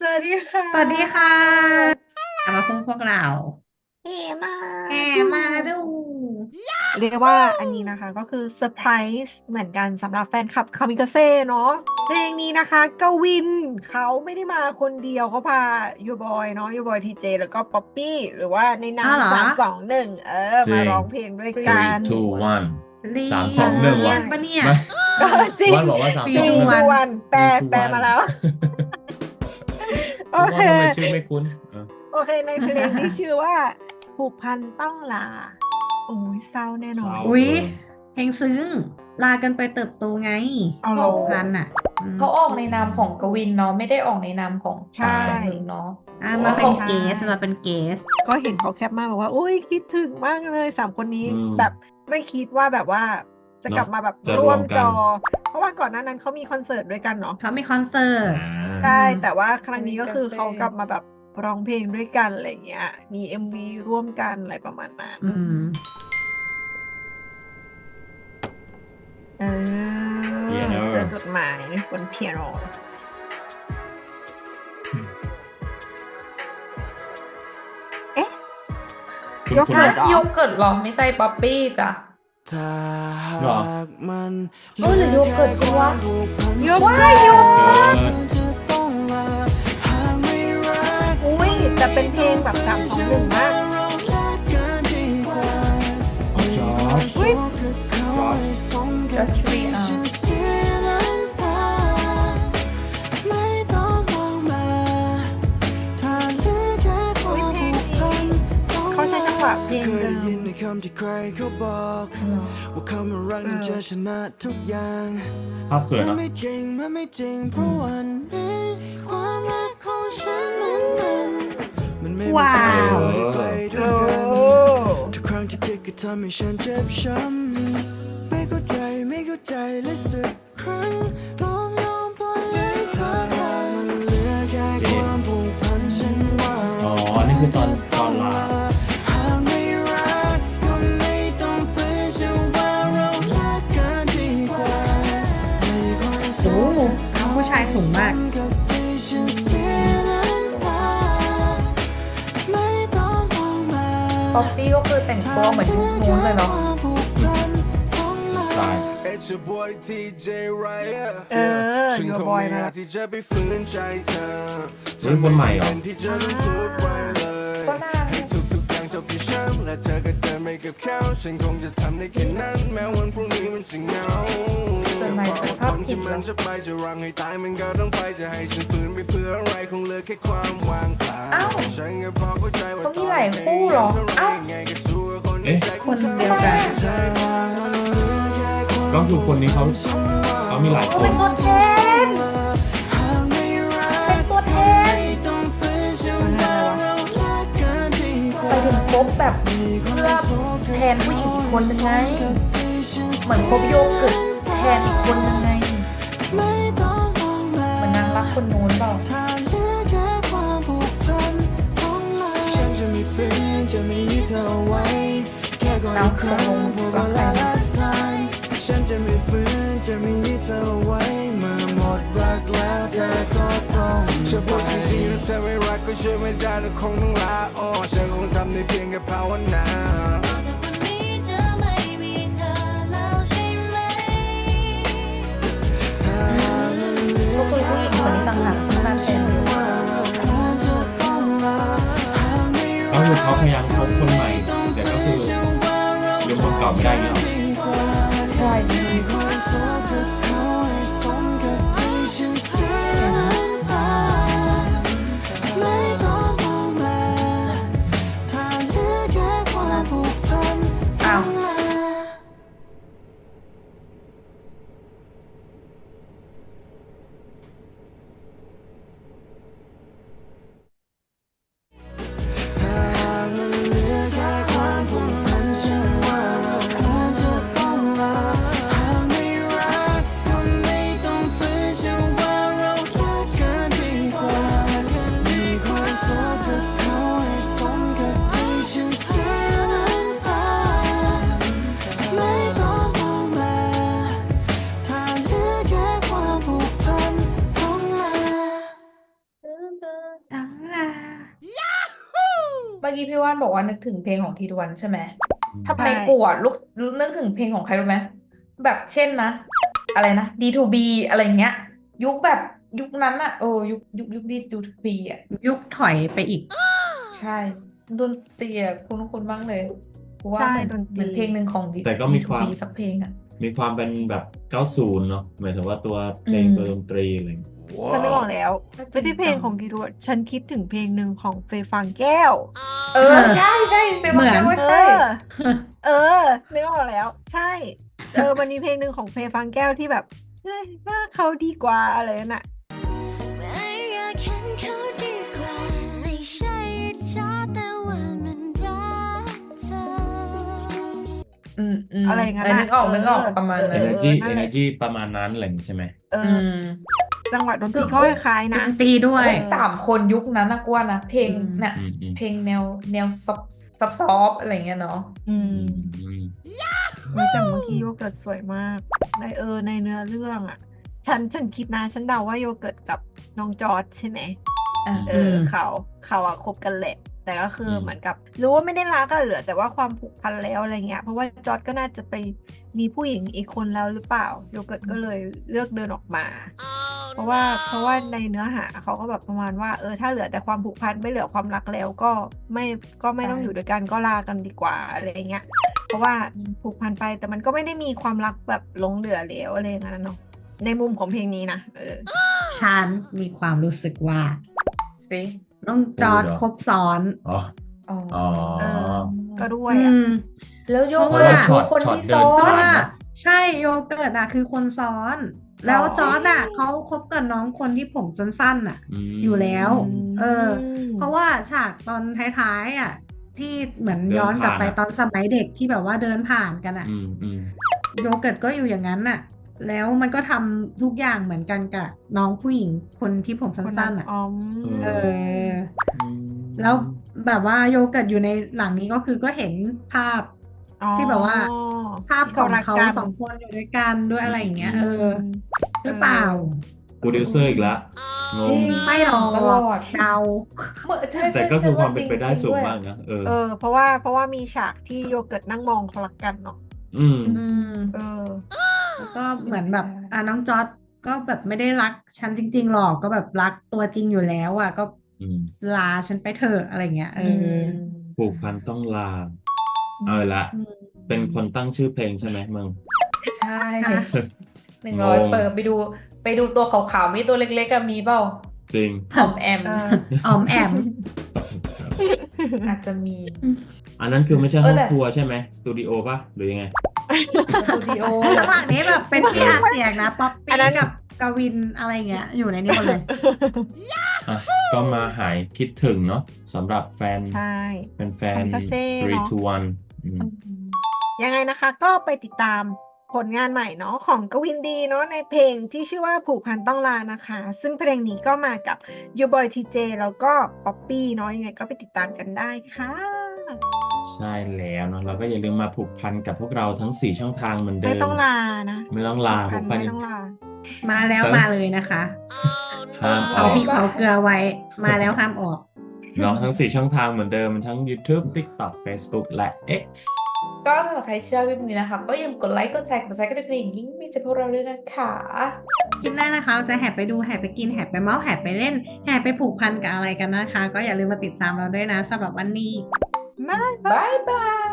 สวัสดีค่ะสวัสดีค่ะกลับมาพบพวกเราเอ๋มาแห่มาดู เรียกว่าอันนี้นะคะก็คือเซอร์ไพรส์เหมือนกันสำหรับแฟนคลับคามิกาเซ่เนาะเพลงนี้นะคะกวินเขาไม่ได้มาคนเดียวเขาพายูบอยเนาะยูบอยทีเจแล้วก็ป๊อปปี้หรือว่าในนาอ้ามวเหรอ สามสองหนึ่งเออ จริมางร้องเพลงด้วยกั three น two one ลีสามสองหนึ่งเรีวะยปะเนี่ย ไม่เออจริงวันบอกว่าสามปีสองดูหนึ่งดูวัน แปล Three, two, แปลมา one แล้ว โอว่าเคทำไมชื่อไม่คุ้นเออโอเค ในเพลงที่ชื่อว่าผูกพันต้องลา โอ้ยเศร้าแน่นอนเศร้าอุ๊ยเพลงซึ้งลากันไปเติบโตไงเอาเหรอผูกพันอะอืมเขาออกในนามของกวินเนาะไม่ได้ออกในนามของใช่สามสองหนึ่งเนาะอะมาเป็นใช่เกสมาเป็นเกส ก็เห็นเขาแคปมาบอกว่าอุ้ยคิดถึงมากเลยสามคนนี้อืมแบบไม่คิดว่าแบบว่าจะกลับมาแบบจะร่วมรวมกันจอ เพราะว่าก่อนหน้านั้นเขามีคอนเสิร์ตด้วยกันเนาะเขามีคอนเสิร์ตอ่า ใช่แต่ว่าครั้งนี้ก็คือเขากลับมาแบบร้องเพลงด้วยกันอะไรเงี้ย มีเอ็มวีร่วมกันอะไรประมาณนั้นอืมเออ Piano เจอจดหมายบนเปียโนคุณยกคุณเลิกหรอโยเกิร์ตหรอไม่ใช่ป๊อปปี้จ้ะถ้าหหรอากมันเออหรือโยเกิร์ตจริงวะโยเกิร์ตโยเออจะต้ เป็นเพลงแบบสามสองหนึ่งมากเรารักกันดีกว่าเอาจอร์จอุ๊ยเขาให้สมกับ George ที่ Tree อะฉันเสียน้ำตาไม่ต้องมองมาถ้าเหลือแค่ความผูกพันต้องเขาใช้จังหวะเพลงเคยเดิได้ยินมในคำที่ใครเขาบอกว่าคำว่ารักนั้นจะชนะทุกอย่างภาพสวยนเนาะไม่จริงมันไม่จริงเพราะวันนี้ ว้าวโอ้ทุกครั้งที่คิดก็ทำให้ฉันเจ็บช้ำไม่เข้าใจไม่เข้าใจและสักครั้งต้องยอมปล่อยให้เธอไปมันเหลือแค่ความผูกพันฉันว่า อ๋ออันนี้คือตอน ป๊อปปี้ก็คือแต่งตัวเหมือนยุคนู้นเลยเนาะใช่ It's your boy TJ Ryan เออฉัน Your คง Boy ไม่นะอยากที่จะไปฝืนใจเธอเฮ้ยคนใหม่เหรอเป็นที่จะต้องพูดไว้เลยก็น่า ให้ทุกๆอย่างจบที่ฉันและเธอก็เดินไปกับเขาฉันคงจะทำได้แค่นั้นแม้วันพรุ่งนี้มันจะเหงาจดหมายถึงภาพคนจิที่ตเหรมัอนจะไปจะรังให้ตายมันก็ต้องไปจะให้ฉันฝืนไปเพื่ออะไรคงเหลือแค่ความว่างเปล่าอ้าวฉันก็พอเข้าใจว่าเขามีหลายคู่เหรอเอ้าไงก็สู้กับคนในเอ๊ะใจคนเดียวกัน ใจมันเหลือแค่ความก็คือคนนี้เขาเขามีหลายคเป็นนตัวแทน บแบบเพื่อแทนผู้หญิงอีกคนนึงไง เหมือนคบโยเกิร์ตแทนอีกคนนึงไงไงมองมาเหมือนนางรักคนนู้นเปล่าถ้าเหลือแค่ความผูกพันของเราฉันจะไม่ฝืนจะไม่ยึดเธอเอาไว้แค่ก่อนอีกครั้งพวกเรา last time ฉันจะไม่ฝืนจะม่ยึดเธอไว้เมื่อหมดรักแล้วเธอก็ต้องฉันพูดจริงๆ ถ้าเธอไม่รักก็ช่วยไม่ได้แล้วคงต้องลาออกฉันคงทำได้เพียงแค่ภาวนาจากวันนี้จะไม่มีเธอแล้วใช่ไหมถ้ามันเหลือก็คือผู้หญิงคนนี้ต่างหากที่มาแทนก็คือเขาพยายามคบคนใหม่ แต่ก็คือลืมคนเก่าไม่ได้เงี้ยหรอใช่ กี้พี่ว่านบอกว่านึกถึงเพลงของทีทวันใช่ไหมถ้าใช่ในกูอะลุกนึกถึงเพลงของใครรู้ไหมแบบเช่นนะ อะไรนะ D2B อะไรเงี้ย ยุคแบบยุคนั้นอะโอ้ยุคยุคยุค D2B อะยุคถอยไปอีก ใช่ดนตรีอะคุ้นคุ้นบ้างเลยกูว่าใช่เหมือนดนตรี เหมือนเพลงหนึ่งของ D- แต่ก็มีความ D2B สักเพลงอะมีความเป็นแบบ 90 เนาะหมายถึงว่าตัวเพลงอืมตัวดนตรีอะไรอย่างเงี้ย ฉันนึกออกแล้วก็จริงไม่ใช่เพลงจังของกีรวดฉันคิดถึงเพลงหนึ่งของเฟย์ฟางแก้ว เออใช่ใช่เป็นเหมือนว่าเอใช่อเออนึกออกแล้ว ใช่ เออมันมีเพลงหนึ่งของเฟย์ฟางแก้วที่แบบเฮ้ยว่าเขาดีกว่าอะไรนั่นน่ะไม่อยากเห็นเขาดีกว่าไม่ใช่อิจฉาแต่ว่ามันรักเธออืมอืมอะไรอย่างนั้นเออนึกออกอะนึกออกเออประมาณเออนั้น energy นั่นแหละ energy ประมาณนั้นอะไรอย่างงี้ใช่ไหมเออือม จังหวะดนตรีคือก็คล้ายๆดนะนตรีด้วยพวกสามคนยุคนั้นนะกว่านะเพลงอืมเนี่ยอืมอืมเพลงแนวแนวซอฟซอฟซอฟอะไรเงี้ยเนาะอือืมมอืมเฮ้ยแต่เมื่อกี้โยเกิร์ตสวยมากในเออในเนื้อเรื่องอะ ฉันฉันคิดนะ ฉันเดาว่าโยเกิร์ตกับน้องจอร์ดใช่ไหมอะเออมเขาเขาอะคบกันแหละแต่ก็คืออมเหมือนกับ รู้ว่าไม่ได้รักกันเหลือแต่ว่าความผูกพันแล้วอะไรเงี้ย เพราะว่าจอร์ดก็น่าจะไปมีผู้หญิงอีกคนแล้วหรือเปล่าโยเกิร์ตก็เลยเลือกเดินออกมา เพราะว่าเพราะว่าในเนื้อหาเขาก็แบบประมาณว่าเออถ้าเหลือแต่ความผูกพันไม่เหลือความรักแล้วก็ไม่ก็ไม่ต้องอยู่ด้วยกันก็ลากันดีกว่าอะไรเงี้ยเพราะว่าผูกพันไปแต่มันก็ไม่ได้มีความรักแบบหลงเหลือแล้วอะไรอย่างนั้นเนาะในมุมของเพลงนี้นะเออฉันมีความรู้สึกว่าสิน้องจอร์ดโอ้ยเหรอครบซ้อนอ๋ออ๋ออ๋อเออก็ด้วยอือะมแล้วโยเพเกิราะร์ตว่าคือคนที่ช็อตซ้อเพราะเดินนว่าใช่โยเกิร์ตอะคือคนซ้อน แล้วอ๋อจอร์ดอะเขาคบกับน้องคนที่ผมสั้นๆอะมอยู่แล้วมเออ เพราะว่าฉากตอนท้ายๆอะที่เหมือนเดินย้อนกลับไปผ่านอะตอนสมัยเด็กที่แบบว่าเดินผ่านกันอะอืมอืมโยเกิร์ตก็อยู่อย่างนั้นน่ะ แล้วมันก็ทำทุกอย่างเหมือนกันกับน้องผู้หญิงคนที่ผมคนสั้นั้นนๆอะอ๋อเอออืมแล้วแบบว่าโยเกิร์ตอยู่ในหลังนี้ก็คือก็เห็นภาพอ๋อ ที่แบบว่า ภาพของรักเขากันสองคนอยู่ด้วยกันด้วยอะไรอย่างเงี้ย เออมหรือเปล่าโปรดิวเซอร์อีกแล้วงจริงงไม่หรอกตลอดเดาเมื่อใช่แต่ใช่ก็คือใช่ความเป็นไปได้จริสูงด้วยมากนะเออเออ เพราะว่าเพราะว่ามีฉากที่โยเกิร์ตนั่งมองเขารักกันเนาะอืมอืมเออแล้วก็เหมือนแบบอะน้องจอร์ดก็แบบไม่ได้รักฉันจริง ๆ หรอกก็แบบรักตัวจริงอยู่แล้วอะก็อืมลาฉันไปเถอะอะไรเงี้ยเอออผูกพันต้องลา เอาละอืมเป็นคนตั้งชื่อเพลงใช่ไหมมึง ใช่ค่ะหนึ่งร้อยงงเปิดไปดูไปดูตัวขาวๆมีตัวเล็กๆอะมีเปล่าจริงหอมแอมเออออมแอม อาจจะมี อันนั้นคือไม่ใช่เอห้อองแต่ครัวใช่ไหมสตูดิโอป่ะ หรือยังไงสตูดิโอข้างหลังนี้แบบเป็นที่อัดเสียงนะป๊อปอัปี้นนั้นกับกวินอะไรเงี้ยอยู่ในนี้หมดเลยอะก็มาหายคิดถึงเนาะสำหรับแฟนใช่เป็นแฟน Kamikaze 3เนอะ to 1 อืมยังไงนะคะ ก็ไปติดตามผลงานใหม่เนาะของกวินดีเนาะในเพลงที่ชื่อว่าผูกพันต้องลานะคะ ซึ่งเพลงนี้ก็มากับ You Boy TJ แล้วก็ป๊อปปี้เนาะยังไงก็ไปติดตามกันได้ค่ะ ใช่แล้วเนาะเราก็อย่าลืมมาผูกพันกับพวกเราทั้ง4ช่องทางเหมือนเดิมไม่ต้องลานะไม่ต้องลาผูผูกกพัพันนไม่ต้องลามาแล้วมาเลยนะคะ ห้ามอเอาอก พริกเผาเกลือไว้ มาแล้วห้ามออก เนาะทั้ง 4 ช่องทางเหมือนเดิมทั้ง YouTube TikTok Facebook และ X ก็สำหรับใครที่ชอบวิดีโอนี้นะคะ ก็อย่าลืมกดไลค์กดแชร์กดซับสไครต์กดกระดิ่งยิ่งมีใจพวกเราด้วยนะคะคลิปหน้านะคะเราจะแห่ไปดูแห่ไปกินแห่ไปเมาส์แห่ไปเล่นแห่ไปผูกพันกับอะไรกันนะคะ ก็อย่าลืมมาติดตามเราด้วยนะสำหรับวันนี้ บ๊ายบายบ๊ายบาย